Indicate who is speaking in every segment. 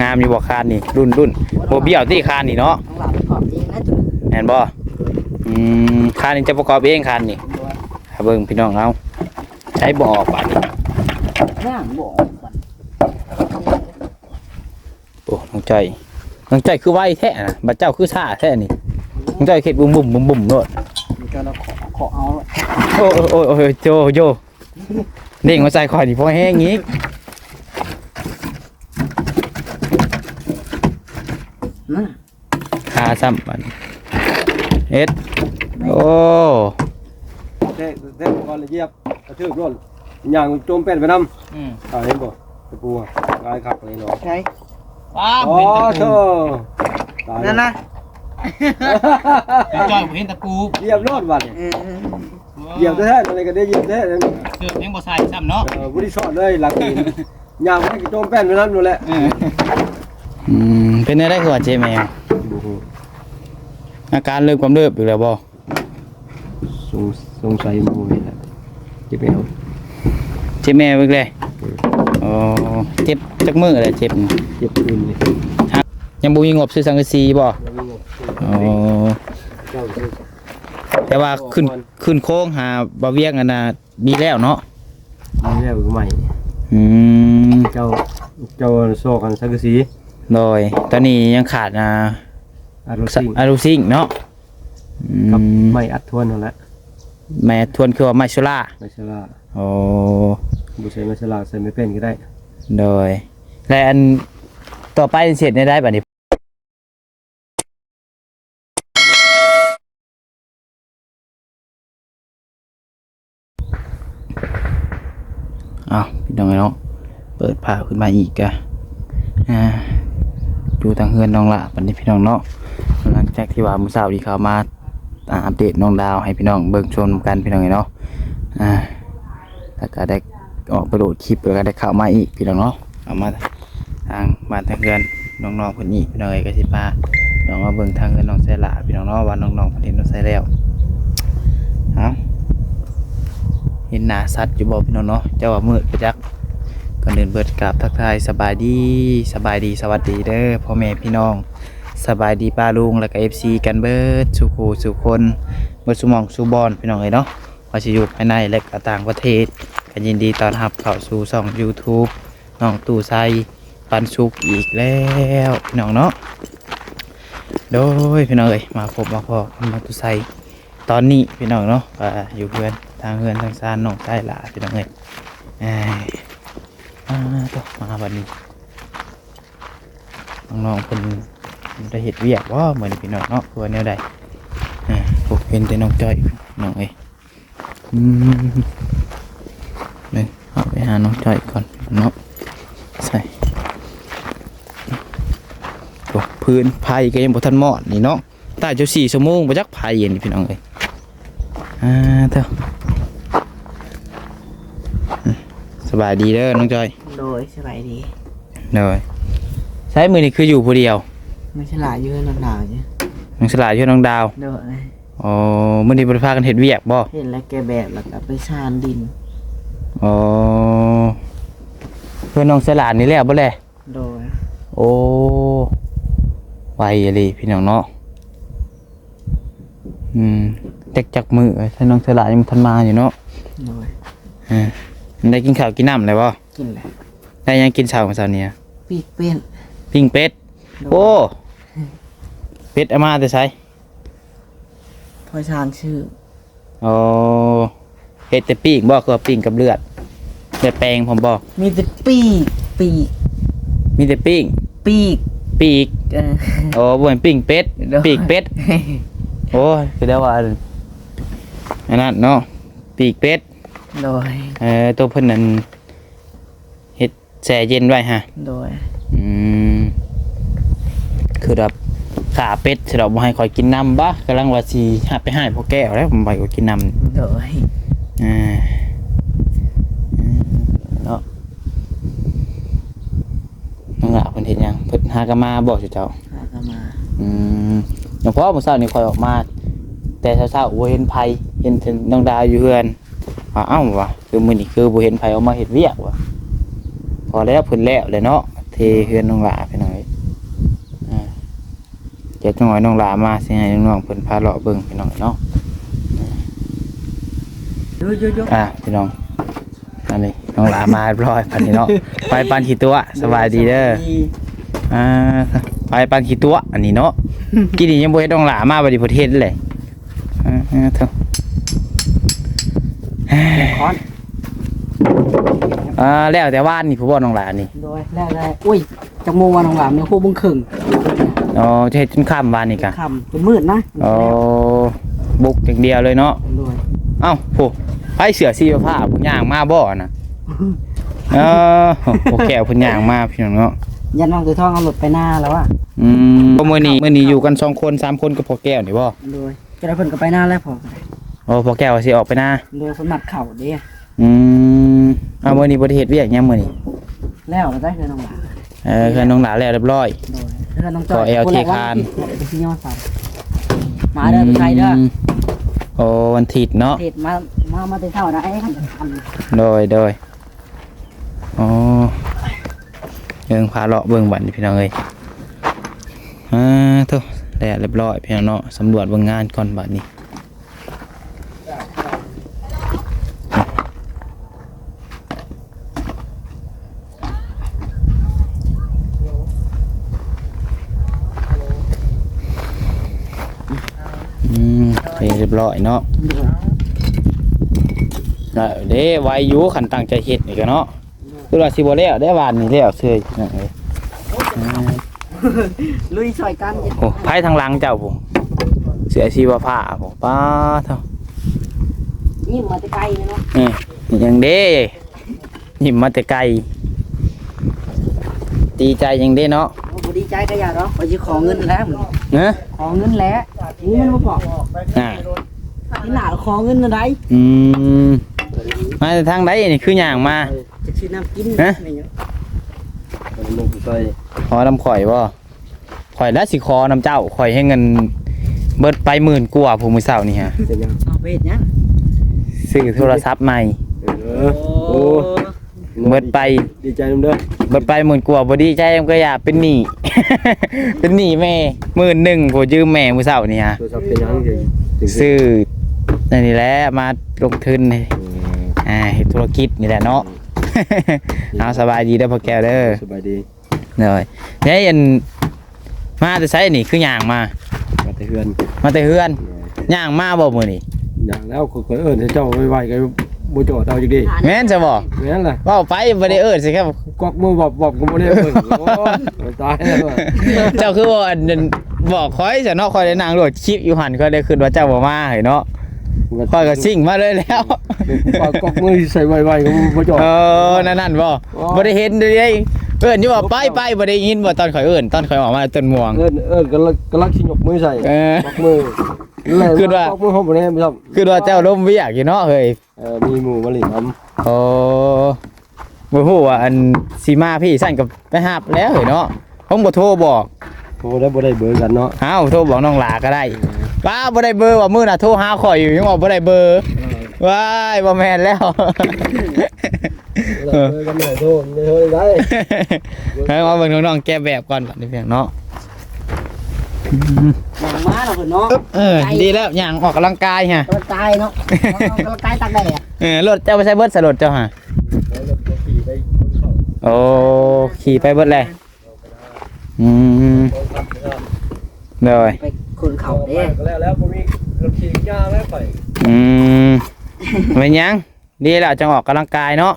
Speaker 1: งามอยู่บ่คานนี่รุ่นรุ่นบ่เบี้ยวที่คานนี่เนาะ
Speaker 2: ของเราประกอบเองนะจุด
Speaker 1: แม่นบ่อืมคานนี่จะประกอบเองคานนี่ถ้าเบิ่งพี่น้องเอาใช้บ่ออกบาดนี้
Speaker 2: ย่างบ่อก่อน
Speaker 1: โอ้น้องจ้อยน้องจ้อยคือไวแท้นะบัดเจ้าคือซ่าแท้นี่น้องจ้อยเฮ็ดบุ้มบุ้มบุ้มบุ้มโลด
Speaker 2: มันก็เราขอขอเอา
Speaker 1: โอ้โอ้โอ้โอ้โจโจเด้งมาใส่คอยนี่พอแห้งอี ก
Speaker 2: นะ
Speaker 1: ขาซ้ำบัดนี้เอ็ดโอ้
Speaker 3: เด็กเด็กก่อนเลยเหยียบกระทืบร่นอย่างโจมเป็นไปน
Speaker 1: อืมำ
Speaker 3: ตายเห็นบ่ตะปูอะลายขับเลยเนาะ
Speaker 2: ใช่
Speaker 1: ว้า
Speaker 3: อ๋อ
Speaker 1: เป็นตะ
Speaker 3: เธ
Speaker 1: ปู
Speaker 3: อตาย
Speaker 2: นั่นนะ
Speaker 1: จ้อยเห็นตะปู
Speaker 3: เหยียบรอดบัดเนี่ย
Speaker 2: เออ
Speaker 3: เหยียบแท้ๆอะไรก็ได้เหยียบแท้ๆ
Speaker 1: เกือบยังบ่ใส่ซ้ำเนาะ
Speaker 3: เออบุรีสอดเลยหลักกินย่างให้โจมเป็นไปนำนู่นแหละ
Speaker 1: อืม เป็นได้คือว่าเจแมวอาการเริ่มกำเริบอยู่แล้วบ่
Speaker 3: สงสงสัยมูนี่แหละจะไปเอา
Speaker 1: เจแมวอีกเลยอ๋อเจ็บจักมือเลยเจ็บนี่
Speaker 3: เจ็บปืนเลย
Speaker 1: ยังบ่มีงบซื้อสังกะสีบ่อ๋อ
Speaker 3: เจ้าเจ้า
Speaker 1: แต่ว่าขึ้นขึ้นโค้งหาบ่เวียงอันน่ะมีแล้วเนาะ
Speaker 3: นี่แล้วใหม่
Speaker 1: อืม
Speaker 3: เจ้าเจ้าโซกันสังกะสี
Speaker 1: โดยตอนนี้ยังขาดนะ
Speaker 3: อารมณ์ซิ่ง
Speaker 1: อารูซิงเนาะอื
Speaker 3: กับ
Speaker 1: ม
Speaker 3: ไม่อัดทวนนั่นแหละ
Speaker 1: แม่ทวนคือว่าไมชุล่า
Speaker 3: ไม่ใช่ว่า
Speaker 1: โอ้
Speaker 3: บุใช้ไม่ใช่ลาใส่ไม่เป็นก็ได้
Speaker 1: โดย และอันต่อไปเสร็จได้ได้บัดนี้เอาพี่น้องเนาะเปิดผ้าขึ้นมาอีกอะอ่า ดูทางเฮือนน้องละบัดนี้พี่น้องเนาะหลังจากที่ว่ามื้อเช้าที่เขามาอัปเดตน้องดาวให้พี่น้องเบิ่งชมกันพี่น้องเนาะอ่าแล้วก็ได้ออกไปโหลดคลิปแล้วก็ได้เข้ามาอีกพี่น้องเนาะเอามาทางบ้านทางเฮือนน้องๆเพิ่นอีกพี่น้องเอ้ยก็สิพาน้องมาเบิ่งทางเฮือนน้องไสละพี่น้องเนาะว่าน้องๆเพิ่นเห็นน้องไสแล้วเอาเห็นหน้าสัตว์อยู่บ่พี่น้องเนาะเจ้าว่ามืดไปจัก ก่อนอื่นเบิดกราบทักทายสบายดีสบายดีสวัสดีเด้อพ่อแม่พี่น้อง สบายดีป้าลุงแล้วก็ FC กันเบิดสุขูสุคนเบิดสุมองสุบอนพี่น้องเอ้ยเนาะว่าสิอยู่ภายในและก็ต่างประเทศก็ยินดีต้อนรับเข้าสู่ช่อง YouTube น้องตู่ไซปันสุกอีกแล้วพี่น้องเนาะโดยพี่น้องเอ้ยมาพบมาพอกับน้องตู่ไซตอนนี้พี่น้องเนาะอยู่เพื่อนทางเพื่อนทางซานน้องไซหลาพี่น้องเอ้ย เอ้ยอ่าต่อมาวันนี้น้องๆเพิ่นได้เห็ดเวียกว่าเหมือนพี่น้องเนาะคือว่าแนวใดอ่าพวกเป็นแต่น้องจ้อยน้องเอ้ยอืมเลยเอาไปหาน้องจ้อยก่อนเนาะใส่โอ้พื้นไผ่ก็ยังบ่ทันหมอดนี่เนาะใต้เจ้าสี่ชั่วโมงบ่จักไผ่เย็นนี่พี่น้องเอ้ยอ่าเถอะอืมส บายดีเด้อน้องจ้อย
Speaker 2: โดยสบายดี
Speaker 1: เลยใช้มือนี่คืออยู่ผู้เดียว
Speaker 2: ไม่ฉลาดยืนหนาวๆเนี่ย
Speaker 1: น้องสลายช่วยน้องดาว
Speaker 2: โดย
Speaker 1: อ๋อมื่อนี้บริพากันเห็ดเวียกบ่
Speaker 2: เห็นแล้วแกแบบแล้วก็ไปชานดิน
Speaker 1: อ๋อเพื่อนน้องสลาดนี่แหละบ่แหละ
Speaker 2: โดย
Speaker 1: โอ้ไวอะไรพี่น้องเนาะอืมเด็กจักมือถ้าน้องสลาดยังบ่ทันมาอยู่เนาะ
Speaker 2: โดย
Speaker 1: อ่า ได้กินข้าวกินน้ำอะไรบ่
Speaker 2: กินแหละ
Speaker 1: ได้ยังกินเช้าของเช้านี้
Speaker 2: ปีกเป็น
Speaker 1: ปิ้งเป็ด
Speaker 2: โดย
Speaker 1: โอ้เป็ดเอามาแต่ไส
Speaker 2: พอชานชื่อ
Speaker 1: อ๋อเฮ็ดแต่ปิ้งบ่คือว่าปิ้งกับเลือดเลือดแปลงผมบ่
Speaker 2: มีแต่ปีกปีก
Speaker 1: มีแต่ปิ้ง
Speaker 2: ปีก
Speaker 1: ปีก
Speaker 2: เออ
Speaker 1: โอ้บ่เป็นปิ้งเป็ด
Speaker 2: โดย
Speaker 1: ปีกเป็ด โอ้ยคือได้ว่าอันอันนั้นเนาะปีกเป็ด
Speaker 2: โดย
Speaker 1: เอ่อตัวเพิ่นนั้นเฮ็ดแช่เย็นไว้ฮะ
Speaker 2: โดย
Speaker 1: อืม คือแบบขาเป็ดสิเราบ่ให้คอยกินน้ำบ่กำลังว่าสิหาไปให้พ่อแก้วแล้วผมไปก็กินน้ำ
Speaker 2: โดย
Speaker 1: อ่าอืมเนาะน้องหลาเพิ่นเฮ็ดหยังเพิ่นหากนมาบอกสิเจ้า
Speaker 2: พากันมา
Speaker 1: อืมอย่างพ่อมื่อเช้านี่คอยออกมา แต่เช้าๆบ่เห็นไผเห็นแต่น้องดาวอยู่เฮือน ว่าเอ้าวะคือมื้อนี้คือบ่เห็นไผออกมาเฮ็ดเวียกวะพอแล้วเพิ่นแล้วเลยเนาะเทเฮือนน้องหลาไปหน่อยอ่าเจ็ดจังหวะน้องหลามาสิให้น้องๆเพิ่นพาเลาะเบิ่งพี่น้องเนาะ
Speaker 2: เยอะเยอะเยอะ
Speaker 1: อ่าพี่น้องอันนี้น้องหลามาเรียบร้อยปันนี้เนาะไปปันขี้ตัวสบายดีเด้ออ่าไปปันขี้ตัว อันนี้เนาะกินนี่ยังบ่เฮ็ดน้องหลามาบัดนี้ประเทศเลยอ่าอ่า เถอะ
Speaker 2: คอน
Speaker 1: อ่าแล้วแต่ว่านนี่ผู้บ่น้องหลานี่
Speaker 2: โดยแรกแรกอุ้ยจังโมงวันของหลามเนี่ยโคบุ้งครึ่ง
Speaker 1: อ๋อจะเฮ็ดจนค่ำวานนี่กะ
Speaker 2: คำเป็นมืดนะ
Speaker 1: อ๋อบุกอย่างเดียวเลยเนาะ
Speaker 2: โดย
Speaker 1: เอ้าโหไผเสือสีฟ้าผู้ย่างมาบ่น่ะเออโอเคเอาผู้ย่างมาพี่น้องเนาะ
Speaker 2: ยันน้องตัวทองเอาหลุดไปหน้าแล้วอะ
Speaker 1: อืมก็มื้อนี้มื้อนี้อยู่กันสองคนสามคนกับพ่อแก้วนี่บ่
Speaker 2: โดยจะได้เพิ่นก็ไปหน้าแล้วพอ
Speaker 1: โอ้พ่อแก้วสิออกไปนะ
Speaker 2: โดยคนหมัดเข่าเด้
Speaker 1: อืมเอามื้อนี้บ่ได้เฮ็ดเวียกหยังมื้อนี้
Speaker 2: แล้วเราได้เงินน้องหลา
Speaker 1: เออคือน้องหลาแล้วเรียบร้อย
Speaker 2: โดยเพื่อนน้องจอย
Speaker 1: ขอ LT คาน
Speaker 2: ไปที่ยอดสามมาเด้อไปไทยเด้อ
Speaker 1: มโอ้วันอาทิตย์เนาะ
Speaker 2: เทศมามามาแต่เท่านะไอ้ขันขัน
Speaker 1: โดยโดยอ๋อเบิ่งพาเลาะเบิ่งบัดนี่พี่น้องเอ้ยอ่าโตแล้วเรียบร้อยพี่น้องเนาะสำรวจเบิ่งงานก่อนบัดนี้ อืมโอเคเรี ยบร้อยเนาะ
Speaker 2: โดย
Speaker 1: ได้เด้ไวาอยุขันตั้งใจเฮ็ดนี่ก็เนาะคือว่าสิบ่แล้วได้วานนี่แล้วเซื่อยนั่นเอ้ยอ่า
Speaker 2: ลุยช่วยกัน
Speaker 1: โอ้ไผทางหลังเจ้าผมเสียชีวผ้าผมป้าเท่า
Speaker 2: ยิ้มมาแต่ไกลเลยเนาะ
Speaker 1: นี่ยังเด้ยิ้มมาแต่ไกลดีใจยังเด้เนาะ
Speaker 2: โอ้บ่ ดีใจก็อย่าหรอกไปสิขอเงินแล้วมึง
Speaker 1: เนอะ
Speaker 2: ขอเงินแล้วนี่มันบ่บอก
Speaker 1: อ่า
Speaker 2: ที่หน้าขอเงินอะไร
Speaker 1: อืมมาแต่ทางใดนี่คืออย่างมา
Speaker 2: จะซื้อน้ำกิน
Speaker 1: ฮะ
Speaker 2: อะไรเงี้ย
Speaker 3: ลงไป
Speaker 1: ขอน้ำข่อยบ่ข่อยแล้วสิขอน้ำเจ้าข่อยให้เงิน เบิดไปหมื่นกว่าผู้มื้อเช้านี่ฮะ
Speaker 3: เป็นยัง
Speaker 2: เอาไปเฮ็ดหยัง
Speaker 1: ซื้อโทรศัพท์ใหม่
Speaker 3: เออโอ้
Speaker 1: เบิดไป
Speaker 3: ดีใจน้ำเด้อ
Speaker 1: เบิดไปหมื่นกว่าบ่ดีใจมันก็อยากเป็นหนี้ เป็นหนี้แม่หมื่นหนึ่งผมยืมแม่มื้อเช้านี่ฮะ
Speaker 3: โทรศัพท์เป็นยังถึงถึง
Speaker 1: ซื้อนั่นนี่แหละมาลงทุนให้อ่าเฮ็ดธุรกิจนี่แหละเนาะเอาสบายดีเด้อพ่อแก้วเด้อ
Speaker 3: สบายดี
Speaker 1: เด้อเฮ้ยอันมาแต่ไสนี่คือย่างมา
Speaker 3: มาแต่เฮือน
Speaker 1: มาแต่เฮือนย่างมาบ่มื้อนี้
Speaker 3: อย่างแล้วคนเอิญให้เจ้าไวๆกันบ่จอดเอาจังดี
Speaker 1: แม่นจะบ่
Speaker 3: แม่นล่ะ
Speaker 1: เว้าไปบ่ได้เอิ้นสิครับ
Speaker 3: กวักมือบอกบอกก็บ่ได้เอิ้นโอ้ยตายแล้วว่ะ
Speaker 1: เจ้าคือว่าอันนั้นบอกคอยจะเนาะคอยได้นางโหลดคลิปอยู่หันก็ได้ขึ้นว่าเจ้าบ่มาเห็นเนาะคอยก็ซิ่งมาเลยแล้ว
Speaker 3: กวักกวักมือใส่ไวๆก็บ่จอด
Speaker 1: เออนั่นนั่นบ่บ่ได้เห็นเลยเอิ้นอยู่ว่าไปไปบ่ได้ยินบ่ตอนข่อยเอิ้นตอนข่อยออกมาต้นม่วง
Speaker 3: เอิ้นเอิ้นก็ลักก็ลักสิยกมือใส่
Speaker 1: เออ
Speaker 3: กมือแล้ว
Speaker 1: คือว่า
Speaker 3: กวักมือเฮาบ่ได้บ่ครับ
Speaker 1: คือว่าเจ้าล้มเวียกอยู่เนาะเฮ้ย
Speaker 3: เออมีหมู่มาเล่นน้ำ
Speaker 1: โอ้ บ่ฮู้ว่าอันสิมาพี่สั่นกับไปหาบแล้วเฮ้ยเนาะผมบ่โทรบอก
Speaker 3: โอ้ได้บ่ได้เบอร์กันเนาะ
Speaker 1: เอ้าโทรบอกน้องหลาก็ได้ป้าบ่ได้เบอร์ว่ามื้อน่ะโทรหาข่อยอยู่ยังว่าบ่ได้เบอร์ว้ายบ่แม่นแล้ว
Speaker 3: เออกันได้โทษไม่โทษได้
Speaker 1: ให้มาเบิ่งน้องๆแก้แบบก่อนบัดนี้เพียงเนาะ
Speaker 2: หนังม้าเราเพิ่นเนาะ
Speaker 1: เออดีแล้วอย่างออกกำลังกายฮะ
Speaker 2: กำลังกายเนาะกำลังกายตากแดด
Speaker 1: เออรถเจ้าไปใช้เบิดสลดเจ้าฮะ โอ้ขี่ไปเบิดเลยอืมเลย
Speaker 2: ไปคนเข่าเด้
Speaker 3: แล้วแล้วผมมีรถขี่ยาแล้วไป
Speaker 1: อืมเป็นหยังดีแล้วจังออกกำลังกายเนาะ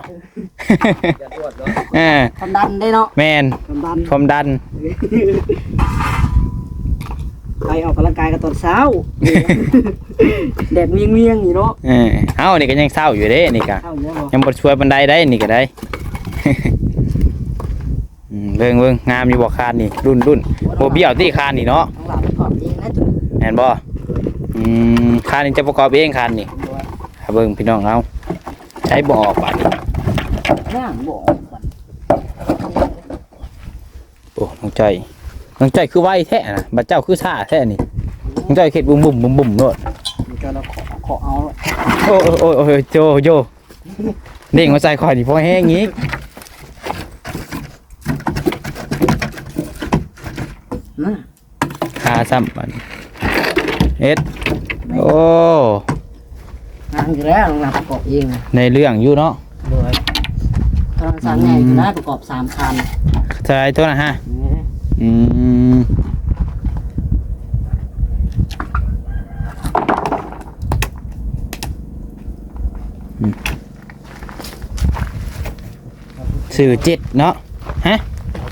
Speaker 3: อย่าตรวจเนาะ
Speaker 1: เออ
Speaker 2: ความดันได้เนาะ
Speaker 1: แมน
Speaker 2: ความดัน
Speaker 1: ความดัน
Speaker 2: ไปออกกำลังกายกันตอนเช้า แดดเวียงเวียงๆอยู่เนาะ
Speaker 1: เออเอ้านี่ก็ยังเศร้าอยู่เด้นี่ก็
Speaker 2: เช้าเนี่ยบ่
Speaker 1: ยังบ่ช่วยบันไดได้นี่ก็ได้อืม เบิ่งเบิ่งงามอยู่บ่คานนี่รุ่นรุ่นโบเบี้ยวที่คานนี่เนาะ
Speaker 2: ต้องหลับประกอบเองนะจุด
Speaker 1: แม่นบ่อืมคานนี่จะประกอบเองคานนี่ถ้าเบิ่งพี่น้องเอาใช้บ่ออกบาดนี้
Speaker 2: ย่างบ่
Speaker 1: โอ้น้องใจอยน้องใจอยคือไวแท้นะบัดเจ้าคือซ่าแท้นี่น้องใจอยเข็ดบุ่มบุ่มบุ่มบุ่มโนด
Speaker 2: มีการเราขอขอเอา
Speaker 1: โอ้โอ้โอ้โอ้โจโจเด้งมาใส่ข่อยนี่พอแห้งอี
Speaker 2: นะ
Speaker 1: ขาซ้ำบัดนี้เอ็ดโอ้
Speaker 2: งานอยู่แล้วโรงงานประกอบเองนะ
Speaker 1: ในเรื่องอยู่เนาะ
Speaker 2: โดยทางสารใหญ่คณะประกอบสามคัน
Speaker 1: ใช่ตัวนะฮะ
Speaker 2: นี่
Speaker 1: อืมอืมสื่อจิตเนาะฮะ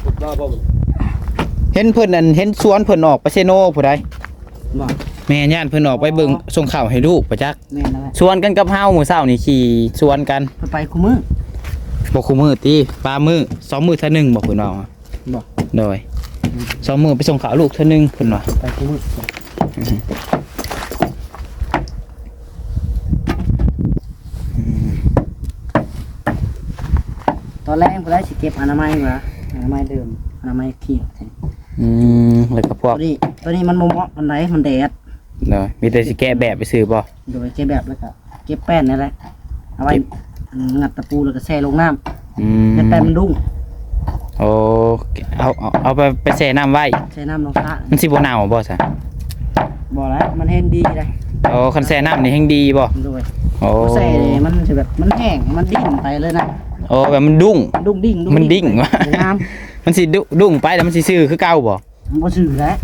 Speaker 3: ขุดมาบ่
Speaker 1: เห็นเพิ่นอันเห็นสวนเพิ่นออกไปเซโนผู้ใด
Speaker 2: บอก
Speaker 1: แม่ย่านเพิ่นออกไปเบิ่งส่งข่าวให้ลูกประจักษ์
Speaker 2: แม่นั่นแหละ
Speaker 1: สวนกันกับเฮามื้อเช้านี่ขี่สวนกัน
Speaker 2: ไปไปคู่มือ
Speaker 1: บ่คู่มือติปลามือสองมือเท่านึงบ่เพิ่นว่า
Speaker 2: บอก
Speaker 1: โดยสองมือไปส่งข่าวลูกเท่านึงเพิ่นว่า
Speaker 2: ไปคู่มือตอนแรกผมได้สิเก็บอนามัยมาอนามัยเดิมอนามัยขี้
Speaker 1: อืมแล้วก็พว
Speaker 2: ตั
Speaker 1: ก
Speaker 2: วนี้ตัวนี้มันบ่เหมาะมันไหนมันแดด
Speaker 1: โดยมีแต่สิแก้แบบไปซื้อบ่
Speaker 2: โดยเก็บแบบแล้วก็เก็บแป้นนั่นแหละเอาไว้งัดตะปูแล้วก็แช่ลงน้ำ
Speaker 1: อืม
Speaker 2: ให้แป้นมันดุ้ง
Speaker 1: โอ้เอาเอาเอาไปไปแช่น้ำไว้
Speaker 2: แช่น้ำลงซะ
Speaker 1: มันสิบ่หนาวบ่ซะ
Speaker 2: บ่แล้วมันแห้งดีเลย
Speaker 1: โอ้คันแช่น้ำนี่แฮงดีบ่
Speaker 2: โดย
Speaker 1: โอ้
Speaker 2: แช่นี่มันสิแบบมันแห้งมันดิ้นไปเลยนะ
Speaker 1: โอ้แบบมันดุ้ง
Speaker 2: ดุ้งดิ้ง
Speaker 1: มันดิ้งวะ
Speaker 2: สวยงาม
Speaker 1: มันสิดุดุ้งไปแล้วมันสิซื่อคือเก่าบ่
Speaker 2: มันบ่ซื่อแล้ว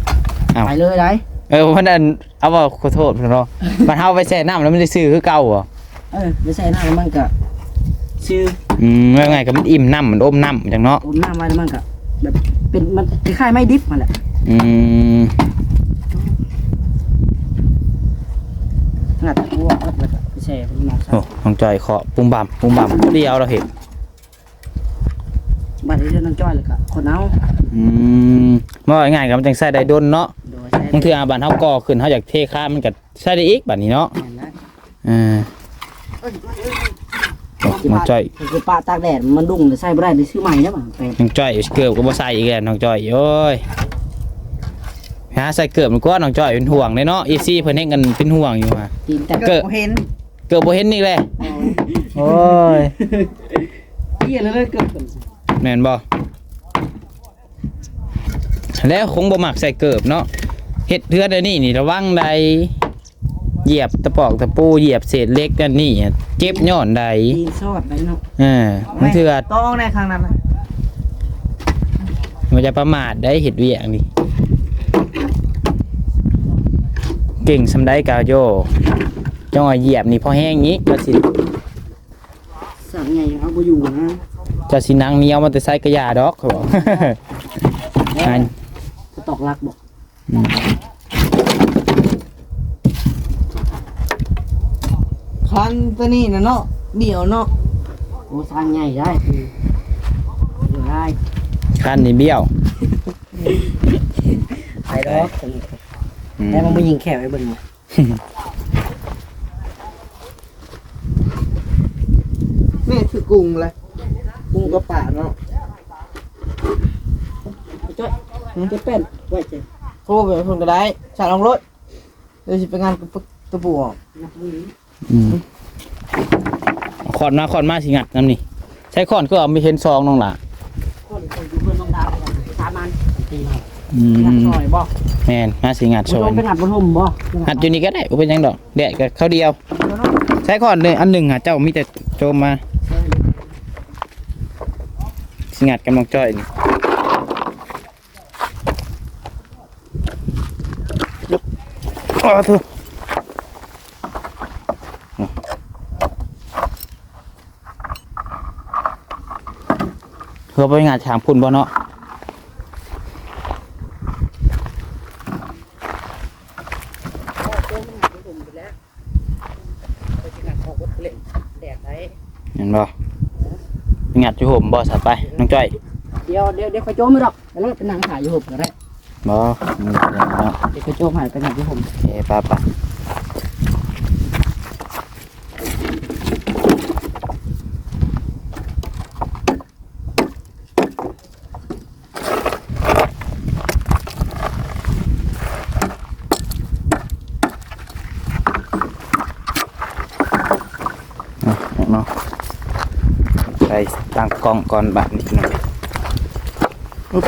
Speaker 1: อ้าว
Speaker 2: ไปเลยได้
Speaker 1: เออมันอันเอาว่าขอโทษเพิ่นเนาะมันเฮาไปแช่น้ำแล้วมันสิซื่อคือเก่าบ่
Speaker 2: เออไปแช่น้ำแล้วมันก็ชื่อ
Speaker 1: อืมว่าไงก็มันอิ่มน้ำมันอมน้ำจังเนาะ
Speaker 2: อมน้ำไว้แล้วมันก็แบบเป็นมันคล้ายๆไม้ดิบมันแหละ
Speaker 1: อืม
Speaker 2: งัดตะปูออกแล้วก็ไปแช่เป็นหมองซะ
Speaker 1: โอ้น้องจอยขอปุ่มบ่ำปุ่มบ่ำเดียวเราเห็น
Speaker 2: บัดนี้เรื่องน้องจ้อยเลยก็คนเอา
Speaker 1: อืมว่าง่ายๆก็มันจังใส่ได้ดนเนาะ
Speaker 2: โดยแช่
Speaker 1: บางทีอาบันเฮาก่อขึ้นเฮาอยากเทค่ามันก็ใส่ได้อีกบัดนี้เนาะ
Speaker 2: แม่นแล้ว
Speaker 1: อ่าโอ้น้องจ้อย
Speaker 2: คือปลาตากแดดมันดุ้งเลยใส่บ่ได้ได้ซื้อใหม่แล้วมั้งแปลก
Speaker 1: น้องจ้อยเกือบก็บ่ใส่อีกแล้วน้องจ้อยโอ้ยหาใส่เกือบมันก็น้องจ้อยเป็นห่วงเลยเนาะอีซี่เพิ่นเฮ็ดกันเป็นห่วงอยู่ฮะ
Speaker 2: กินแต่
Speaker 1: เกิด
Speaker 2: เห็น
Speaker 1: เกือบบ่เห็นอีกเลยโอ้ย
Speaker 2: เหี้ยเลยเลยเกิด
Speaker 1: แม่นบ่แล้วคงบ่มักใส่เกือบเนาะเฮ็ดเทือนอันนี้นี่ระวังใดเหยียบตะปอกตะปูเหยียบเศษเหล็กอันนี้เจ็บย้อนใด
Speaker 2: กินซอดไปเนาะ
Speaker 1: เอ่ามันเถื่อ
Speaker 2: ต้องในครั้งนั้นนะ
Speaker 1: มันจะประมาทได้เห็ดเวียงนี่เก่งสำได้กาวโยจ้องเอาเหยียบนี่พอแห้งนี้ก็สิ
Speaker 2: สั่งไงเอาไปอยู่นะ
Speaker 1: จะสินางเหนียวมันจะใส่กระยาดอกเขาบอกอัน
Speaker 2: จะตอกลักบอก
Speaker 1: อืม
Speaker 4: คันตัวนี้นะเนาะเดี่ยวเนาะ
Speaker 2: โอ้สั่งไงได้อยู่ได้
Speaker 1: คันนี่เบี้ยว
Speaker 2: ไปดอก
Speaker 1: อืม
Speaker 2: แต่มันไปยิงแขวไว้เบน
Speaker 4: แม่คือกุ้งเลย กุ้งกระป่าเนาะ
Speaker 2: จ้อยมันจะเป็นไว้เจ๊
Speaker 4: โทรไปเพิ่นก็ได้สาลองรถเดี๋ยวสิไปงานกับตะปูออก
Speaker 1: อืมขอนมาขอนมาสิงัดน้ำนี่ใช้ขอนก็เอาไม่เห็นซองน้องล่ะ
Speaker 2: คนคนอยู่เพื่อนน้องดาวสามันตีมา
Speaker 1: อื
Speaker 2: งัด
Speaker 1: ม
Speaker 2: ซอยบ่
Speaker 1: แม่นมาสิงัด
Speaker 2: บ
Speaker 1: ซ
Speaker 2: น
Speaker 1: อ
Speaker 2: ล
Speaker 1: ย
Speaker 2: มไปงัดบนห่มบ่
Speaker 1: หัดอยู่นี่ก็ได้บ่เป็นหยังดอกแดดกับเขาวเดียว ใช้ขอนเลยอันหนึ่งอะเจ้ามีแต่โจมมาสิ งัดกำลังจ้อยนี่อ้าวทุเพื่อไปงานถามพุ่นบ่เนาะ
Speaker 2: แดดได้
Speaker 1: เห็นบ่ไปงัดอยู่ห่มบ่สัตว์ไป น้องจ้อย
Speaker 2: เดี๋ยวเดี๋ยวเดี๋ยวไฟโจมไม่หรอกแล้วเป็นนางถ่ายอยู่ห่มก็ได้
Speaker 1: บ่นี่เนาะ
Speaker 2: เดี๋ยวไฟโจมหายไปงัดอยู่ห่ม
Speaker 1: โอเคไป้าป้าเนา กองก่อนบาทนี้หน่อยอุ๊บ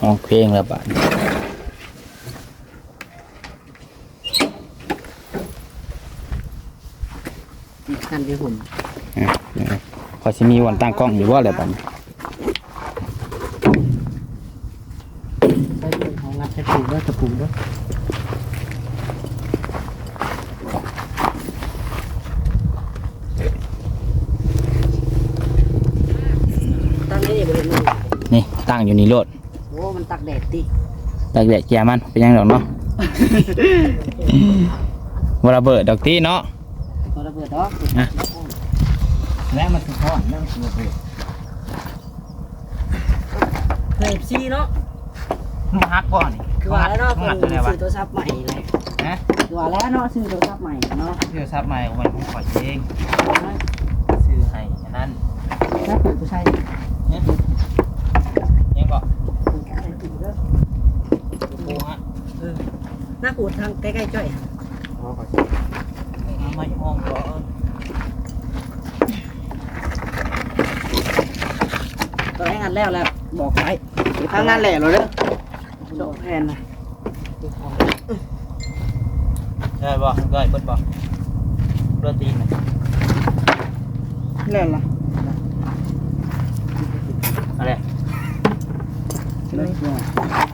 Speaker 1: ห้องเพลงละบา
Speaker 2: ทขั้นที่ผม
Speaker 1: พอชิมีวันตั้งกล้องอยู่ว่า
Speaker 2: อะไรบ้าง ใช้ปูด้วยตะปูด้วยตั้งนี่บริเวณนี้
Speaker 1: นี่ตั้งอยู่นี่โลด
Speaker 2: โอ้มันตักแดดติ
Speaker 1: ตากแดดเกียร์มันเป็นหยังดอกเนาะบ่ระเบิดดอกตีเนาะ
Speaker 2: พอระเบิดดอก
Speaker 1: อะ แล้วมันสิพอแล้วมันสิระเบิด
Speaker 2: เคยซีเนาะ
Speaker 1: มันฮักก่อนนี่
Speaker 2: คือ ว่าแล้วเนาะ
Speaker 1: งัด
Speaker 2: เพิ่น
Speaker 1: อะไรวะ
Speaker 2: ซื้อโทรศัพท์ใหม่เลย
Speaker 1: ฮะ
Speaker 2: คือว่าแล้วเนาะซื้อโทรศัพท์ใหม่เนาะ
Speaker 1: เดี๋ยวซับใหม่ของมันผมขอเองซื้อให้อันนั้น
Speaker 2: ถ้าปลูกผู้ชาย
Speaker 1: เนี่ยยังก็
Speaker 2: ปลูกอะไรปลูกเด้อ
Speaker 1: ปูฮะ
Speaker 2: หน้าปลูกทางใกล้ๆจ้อย
Speaker 1: เอามาห้องก่อน
Speaker 2: ตอนแรกงานแล้วแหละบอกไว้ทางนั้นแหละเราเด้อดอก แพนนะ
Speaker 1: ได้บ่ได้เปิดบ่โรตีน
Speaker 2: แล้วล่ะ
Speaker 1: อะไร
Speaker 2: เลยม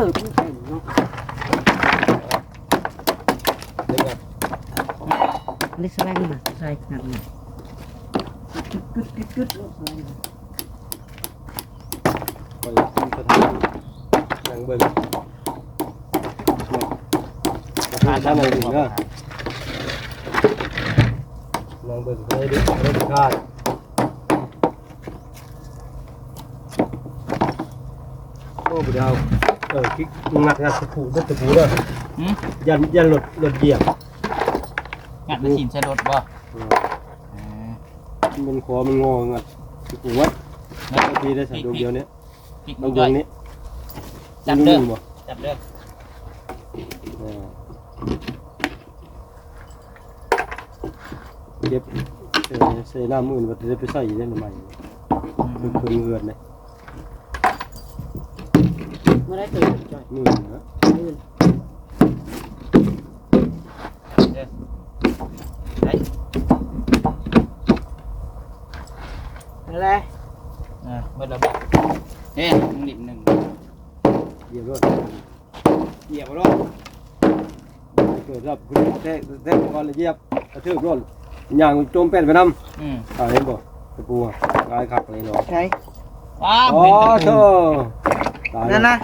Speaker 2: าเปิดมันเป็นเนาะ
Speaker 3: เด็กอะ
Speaker 2: ลิสแลงมาใส่ขนาดนี้กึดกึ ดกึดกึดโอ้ย
Speaker 3: ไปที่สถานนั่งเบิ่งทานท่านไหนถึงนะนั่งเบิ่งให้ดูให้ดูค่าโอ้บุดาวเออคิกงัดงัดตะปูตะปูเด้อ
Speaker 1: หืม
Speaker 3: ยันยันหลดหลดเหยียบ
Speaker 1: งัดมาชิมใช้รถบ่
Speaker 3: มันคอมันงองัดตะปูวัด
Speaker 1: แล้ว
Speaker 3: บางทีได้ใส่ดวงเดียวเนี้ย
Speaker 1: พริก
Speaker 3: ดวง
Speaker 1: ด้
Speaker 3: ด
Speaker 1: ว
Speaker 3: วยงนี้
Speaker 1: จับเด้อ
Speaker 3: บ่
Speaker 1: จับเด้อ
Speaker 3: เออเก็บเออใส่น้ำอื่นว่าจะได้ไปใส่ได้ใหม่คือคือเงินเลย
Speaker 2: เมื่อได้ตื่นจ้อย
Speaker 3: มือนะ
Speaker 2: ตื่น
Speaker 1: ได้
Speaker 2: อะไร
Speaker 1: อ่าเบิดระเบิดเฮ้ยมึงดิบหนึ่ง
Speaker 3: เหยียบรถ
Speaker 1: เหยียบรถ
Speaker 3: เกิดรับแท้แท้ก่อนเลยเหยียบกระทืบรถอย่างโจมเป็นไปน้
Speaker 1: อืมำ
Speaker 3: อ่าเห็นบ่ตะปูอะกายขักเลยเนาะ
Speaker 2: ใช่
Speaker 1: ว้าว
Speaker 3: อ๋อ
Speaker 1: เห็นตะ
Speaker 3: โธ่
Speaker 1: ปู
Speaker 3: ตาย
Speaker 2: นั่นนะ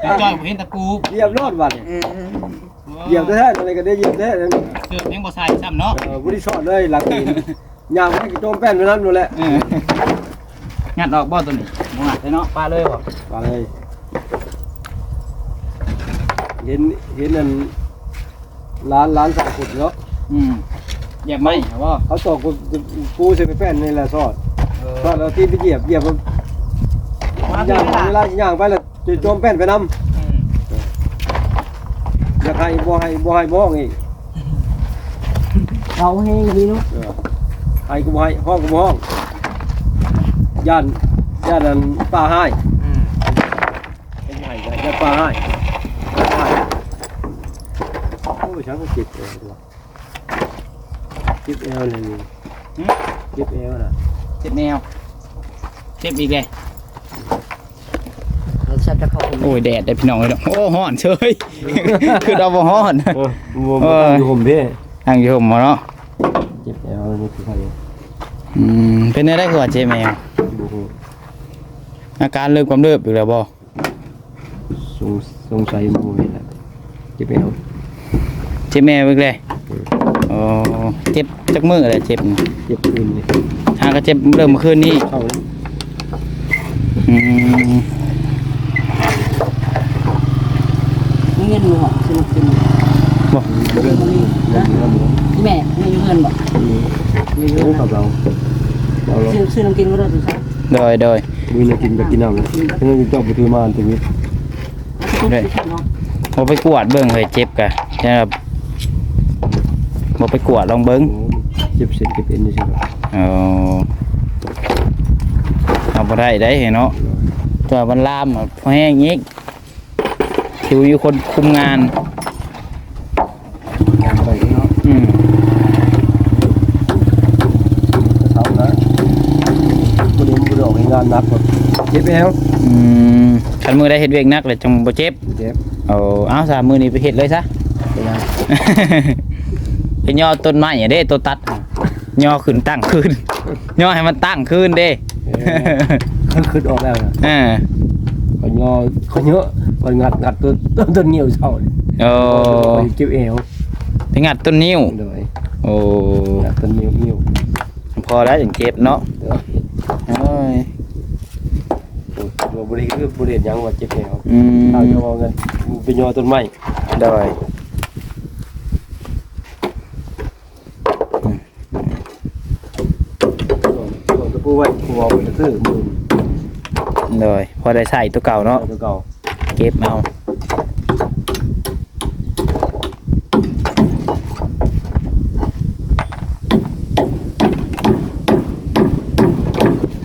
Speaker 1: เป็นจอยผมเห็นตะปู
Speaker 3: เหยียบรถบัด
Speaker 2: เออ
Speaker 3: เหยียบแท้ๆอะไรก็ได้เหยียบแท้
Speaker 1: เกือบยังบ่ใส่ซ้ำเนาะ
Speaker 3: เออบุรีชอดเลยหลังตีนย่างไม่โจมแป้นไปน้ำนู่นแหละ
Speaker 1: เอองัดออกบ่ตัวนี้บ่งัดเลยเนาะปลาเลยบ่
Speaker 3: ไปเห็นเห็นนั่นร้านร้านสามขุดเนาะ
Speaker 1: อืมเหยียบไหมครับบ่
Speaker 3: เขาตอกกูกูใส่ไปแป้นนี่แหละซอด
Speaker 1: เออ
Speaker 3: ซอดแล้วที่ไปเหยียบเหยียบ มัน
Speaker 2: มา
Speaker 3: ย่าง
Speaker 2: เวลา
Speaker 3: เวลาย่างไปแล้วจะโจมแป้นไปน้
Speaker 1: อืมำ
Speaker 3: อยากให้บ่ให้บ่ให้บ่ห้องอีก
Speaker 2: เราให้ดีเนาะ
Speaker 3: เออให้กูบ่ให้ห้องกูบ่ห้องย่านย่านนั้นป้าให้
Speaker 1: อืม
Speaker 3: ไม่ให้ย่านป้าให้ป้าให้โอ้ยฉันก็เจ็บเอวด้วยเจ็บเอวเลยนี่เจ็บเอวน่ะ
Speaker 1: เจ็บแนวเจ็บอีกเลย
Speaker 2: เรา แซ่บจะเข้าคน
Speaker 1: โอ้ยแดดได้พี่น้องเลยเนาะโอ้ฮ้อนเฉย คือเราบ่ฮ้อน
Speaker 3: เออมัวมันอยู่ผมพี่
Speaker 1: นั่งอยู่ผมเนาะ
Speaker 3: เจ็บเอวนี่คือใคร
Speaker 1: อืมเป็นได้คือว่าเจ็บแมว
Speaker 3: บุก
Speaker 1: อาการเริ่มกำเริบอยู่แล้วบ่
Speaker 3: สงสงสัยมัวนี่แหละเจ็บเอว
Speaker 1: เจ็บแมวอีกเลยอ๋อเจ็บจักมือเลยเจ็บนี่
Speaker 3: เจ็บอื่นเลย
Speaker 1: หาก็เจ็บเริ่มเมื่อคืนนี้
Speaker 3: เข้าแล้ว
Speaker 1: อืม
Speaker 2: เงินหัวสนุกสนุก
Speaker 1: บ่
Speaker 3: เรื่องเรื่องเรื่อง
Speaker 2: แม่ไม่เงินบ่
Speaker 3: เรื่องกับเราเอา
Speaker 2: ซื้อซื้อน้ำกินก็ได้ตัวเช้า
Speaker 1: โดยโดย
Speaker 3: มือเนี่ยกินแบบกินน้ำเลยฉะนั้นเจ้าไปถือมานตรงนี้
Speaker 2: เอาไปทุบเนา
Speaker 1: ไปกวดเบิ่งเฮ้ยเจ็บกะจะบ่ไปกวดลองเบิ่ง
Speaker 3: เจ็บเส้นเจ็บเอ็นนี่ใช่ไหม
Speaker 1: เอเอาบ่ได้ได้เห็นเนาะตัวมันลามแห้งอีก คิวอยู่คนคุมงาน
Speaker 3: งานไปเนาะ
Speaker 1: อืม
Speaker 3: เช้านะวันนี้มันก็ออกให้งานนักแบบเจ็บแล้ว
Speaker 1: อืมคันมือได้เฮ็ดเวียกหนักเลยจังบ่เจ็บ
Speaker 3: เจ็บ
Speaker 1: เอาเอาซะมือนี้ไปเฮ็ดเลยซะ
Speaker 3: ไปยัง
Speaker 1: ไปย่อต้นไม้อะเด้ตัวตัดอะย่อขึ้นตั้งขึ้นย่อให้มันตั้งขึ้นเด้
Speaker 3: ขึ้นขึ้นออกแล้วนะ
Speaker 1: อ่า
Speaker 3: เขาย่อเขาเยอะมันงัดงัดตัวต้นต้นเงี้ยวเศร้าเลย
Speaker 1: โอ้
Speaker 3: ไปเจ็บเอว
Speaker 1: ไปงัดต้นนิ้ว
Speaker 3: โดย
Speaker 1: โอ้
Speaker 3: งัดต้นเงี้ยวเงี้ยว
Speaker 1: พอแล้วจังเจ็บเนาะ
Speaker 3: เดี๋ยว
Speaker 1: โอ้ย
Speaker 3: ตัวบริคือบริเวณยังว่าเจ็บเอว
Speaker 1: อืม
Speaker 3: เราจะมองกันไปย่อต้นไม้
Speaker 1: ได้
Speaker 3: ส่วนตะปูไว้หัวไว้ซื้อมือ
Speaker 1: ได้พอได้ใส่ตัวเก่าเนาะ
Speaker 3: ตัวเก่า
Speaker 1: เก็บเอา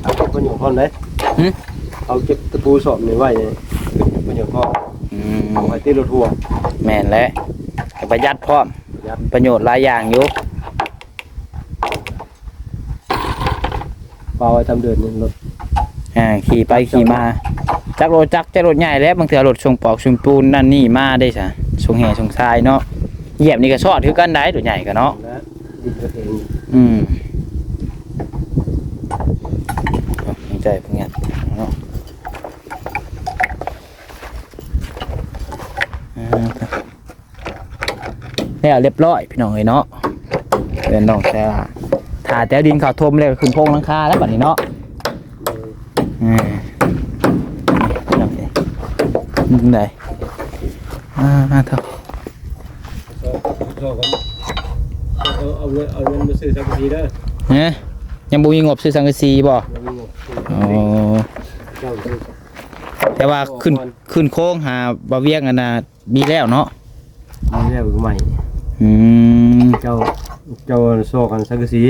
Speaker 3: เอาเก็บประโยชน์ก่อนเลย
Speaker 1: หึ
Speaker 3: เอาเก็บตะปูสอบในไว้เนี่ยเก็บประโยชน์ก่อน
Speaker 1: อืม
Speaker 3: เอาไว้ที่รถทัวร์
Speaker 1: แม่นแล้วประหยัดพร้อม
Speaker 3: ยัด
Speaker 1: ประโยชน์หลายอย่างอยู่
Speaker 3: ปลาไว้ตามเดินนี่รถ
Speaker 1: อ่าขี่ไปขี่มาจักรรถจักรจะรถใหญ่แล้วบางเทื่อรถส่งปอกส่งปูนนั่นนี่มาได้ซะส่งแห่ส่งทรายเนาะเหยียบนี่ก็ชอดคือกันได้ตัวใหญ่กันเนาะ
Speaker 3: อื
Speaker 1: มใจพิ่งเงี้ยเนาะอ่าแล้วเรียบร้อยพี่น้องเอ้ยเนาะเดินน้องแต่ว่าถ่าแต่ดินเขาทมเลยขึ้นโพงหลังคาแล้วบัดนี้เนาะ อืมพี่น้องเอ้ยนี่ไดอ่าเถอะ
Speaker 3: ชอบกันเอาเอาเงินเอาเงินมาซื้อสักทีเด้อ
Speaker 1: เนี่ยยังบ่มีงบซื้อสังกะสีบ่
Speaker 3: แล้วมีเงินซื้อ
Speaker 1: อ๋อ
Speaker 3: เจ้าซื้อ
Speaker 1: แต่ว่าขึ้นขึ้นโค้งหาบาเวียงอันน่ะมีแล้วเนาะ
Speaker 3: มีแล้วใหม่
Speaker 1: อืม
Speaker 3: เจ้าเจ้าโซกันสักสี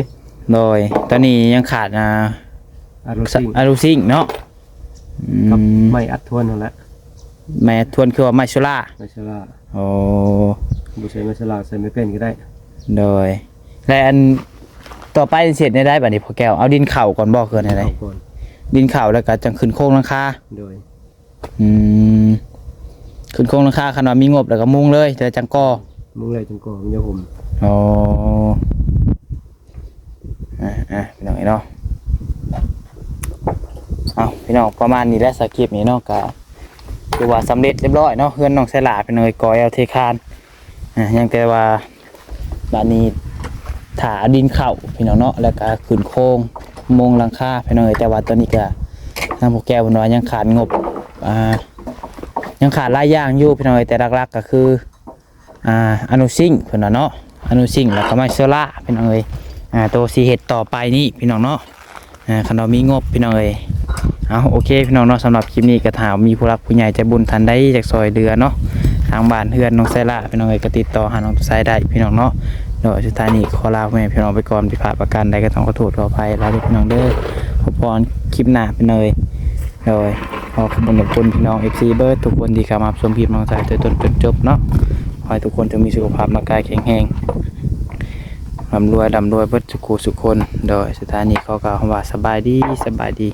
Speaker 1: โดยตอนนี้ยังขาดอ่า
Speaker 3: อารมณ์ซิ่ง
Speaker 1: อารูซิงเนาะอื
Speaker 3: กับ
Speaker 1: ม
Speaker 3: ไม่อัดทวนนั่นแหละ
Speaker 1: แม่ทวนคือว่าไมโซล่า
Speaker 3: ไม่ใช่ว่า
Speaker 1: โอ้
Speaker 3: บุใส่ไม่ใช่ลาใส่ไม่เป็นก็ได้
Speaker 1: โดยและอันต่อไปเสร็จได้ได้บัดนี้พอแก้วเอาดินเข่าก่อนบ่เกินอะไร
Speaker 3: เอาก่อน
Speaker 1: ดินเข่าแล้วก็จังขึ้นโค้งหลังคา
Speaker 3: โดย
Speaker 1: อืมขึ้นโค้งหลังคาคันว่ามีงบแล้วก็มุงเลยแต่จังก่อ
Speaker 3: มึงเลยจังก่อนมึงจะห่ม
Speaker 1: โอ้อะอะพี่น้องไอ้เนาะ เอาพี่น้องประมาณนี้แหละสคริปนี้เนาะก็คือว่าสำเร็จเรียบร้อยเนาะเพื่อนน้องใส่หลาเป็นเลยกอยเอาเทคานอะยังแต่ว่าบานนี้ถาดินเข่าพี่น้องเนาะแล้วก็ขึ้นโค้งมงลังคาพี่น้องเอ้ยแต่ว่าตอนนี้ก็ทางพวกแก้วนว่ายังขาดงบอ่ายังขาดหลายอย่างอยู่พี่น้องเอ้ยแต่หลักๆก็คืออ่าอนุซิงพิ่นว่าเนาะอนุซิงแล้วก็ไมโซล่าพี่น้องเอ้ยอ่าตัวสีเห็ดต่อไปนี่พี่น้องเนาะอ่าคันเรามีงบพี่น้องเอ้ย เอาโอเคพี่น้องเนาะสำหรับคลิปนี้ก็ถามมีผู้รักผู้ใหญ่ใจบุญทันได้จากซอยเดือเนาะทางบ้านเฮือนน้องไซล่าพี่น้องเอ้ยก็ติดต่อหาน้องไซได้พี่น้องเนาะโดยสุดท้ายนี้ขอลาแม่พี่น้องไปก่อนผิดพลาดประการใดก็ต้องขอโทษขออภัยลาด้วพี่น้องเด้อพบพรคลิปหน้าพี่น้องเอ้ยโดยขอขอบคุณขอบคุณพี่น้อง FC เบิร์ดทุกคนที่เข้ามาชมคลิปน้องไซจนจนจบเนาะขอให้ทุกคนจงมีสุขภาพร่างกายแข็งแรงร่ำรวยร่ำรวยเบิดสุขุสุขคนโดยสถานีเขากล่าวคำว่าสบายดีสบายดี